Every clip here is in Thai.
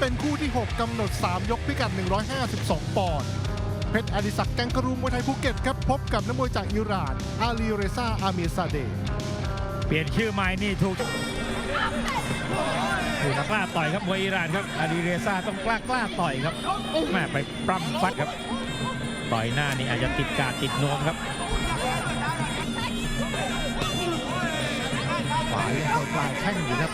เป็นคู่ที่ 6 กำหนด 3 ยกพิกัด 152 ปอนด์เพชรอดิศักดิ์แกงกะรูมวยไทยภูเก็ตครับ พบกับนักมวยจากอิหร่าน อาลีเรซาอามีซาเดย์เปลี่ยนชื่อใหม่นี่ถูกถูกกล้าต่อยครับมวยอิหร่านครับอาดีเรซ่าต้องกล้ากล้าต่อยครับแม่ไปปล้ำฟัดครับต่อยหน้านี่อาจจะติดการดติดนวมครับขวายังเข้ากลางแข้งอยู่ครับ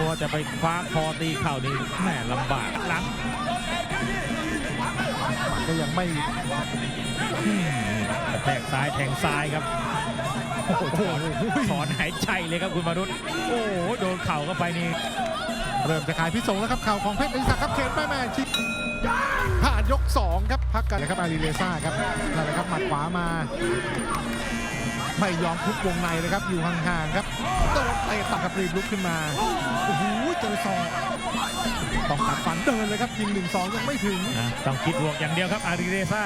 แม่มัวจะไปคว้าคอตีเข่านี่แม่ลำบากหลังมันก็ยังไม่อืมกระแทกซ้ายแทงซ้ายครับโอ้โหถอนถอนหายใจเลยครับคุณมารุตโอ้โหโดนเข่าเข้าไปนี่เริ่มจะขายพิษสงแล้วครับเข่าของเพชรอดิศักดิ์ครับเข็นไปแม่ชิดผ่านยก 2 ครับพักกันเลยครับอาลีเรซ่าครับนั่นแหละครับหมัดขวามา ไม่ยอมทุบวงในเลยครับอยู่ห่างๆครับโดนเตะตักกับรีบลุกขึ้นมาโอ้โหเจอศอกต้องกัดฟันเดินเลยครับยิงหนึ่งสองยังไม่ถึงนะต้องคิดบวกอย่างเดียวครับอาริเรซ่า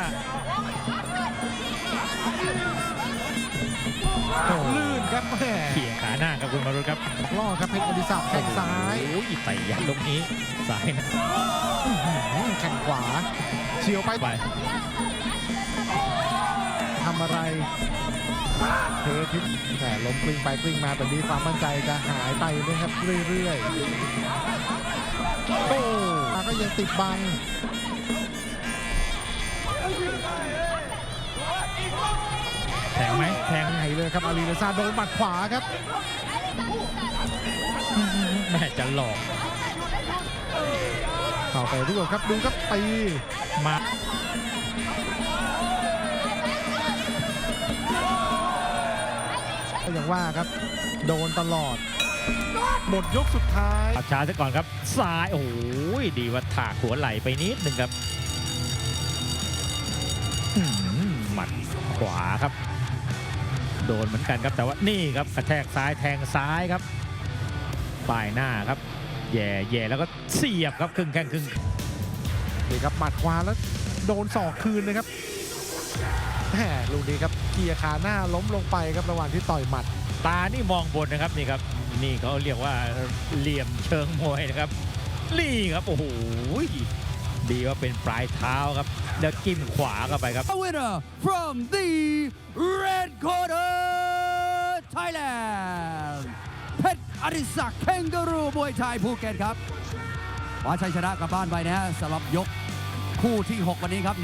ลื่นครับแม่เขี่ยขาหน้าครับคุณมารุตครับล่อครับเพชรอดิศักดิ์แข้งซ้ายโอ้ยไต่ยัดตรงนี้ซ้ายนะอื้อหือแข้งขวาเฉียวไป ไปทำอะไรเททิศแต่ล้มกลิ้งไปกลิ้งมาแบบนี้ความมั่นใจจะหายไปนะครับเรื่อยๆโอ้มาก็ยังติดบังแทงไหมแทงไงเลยครับอาลีเรซาโดนหมัดขวาครับแม่จะหลอกเข้าไปรวบครับดูครับตีมา อย่างว่าครับ โดนตลอด หมดยกสุดท้ายปับช้าซะก่อนครับซ้ายโอ้โหดีว่าถากหัวไหลไปนิดหนึ่งครับอื้อหือหมัดขวาครับ โดนเหมือนกันครับแต่ว่านี่ครับกระแทกซ้ายแทงซ้ายครับปลายหน้าครับ แย่แย่แล้วก็เสียบครับครึ่งแข้งครึ่งนี่ครับหมัดขวาแล้วโดนศอกคืนนะครับแหมลูกนี้ครับ เกียร์ขาหน้าล้มลงไปครับระหว่างที่ต่อยหมัด ตานี่มองบนนะครับนี่ครับ นี่เขาเรียกว่าเหลี่ยมเชิงมวยนะครับนี่ครับโอ้โหดีว่าเป็นปลายเท้าครับแล้วจิ้มขวาเข้าไปครับ A winner from the red corner Thailand เพชรอดิศักดิ์เพ่งกรูมวยไทยภูเก็ตครับคว้าชัยชนะกลับบ้านไปนะฮะสำหรับยกคู่ที่ 6 วันนี้ครับ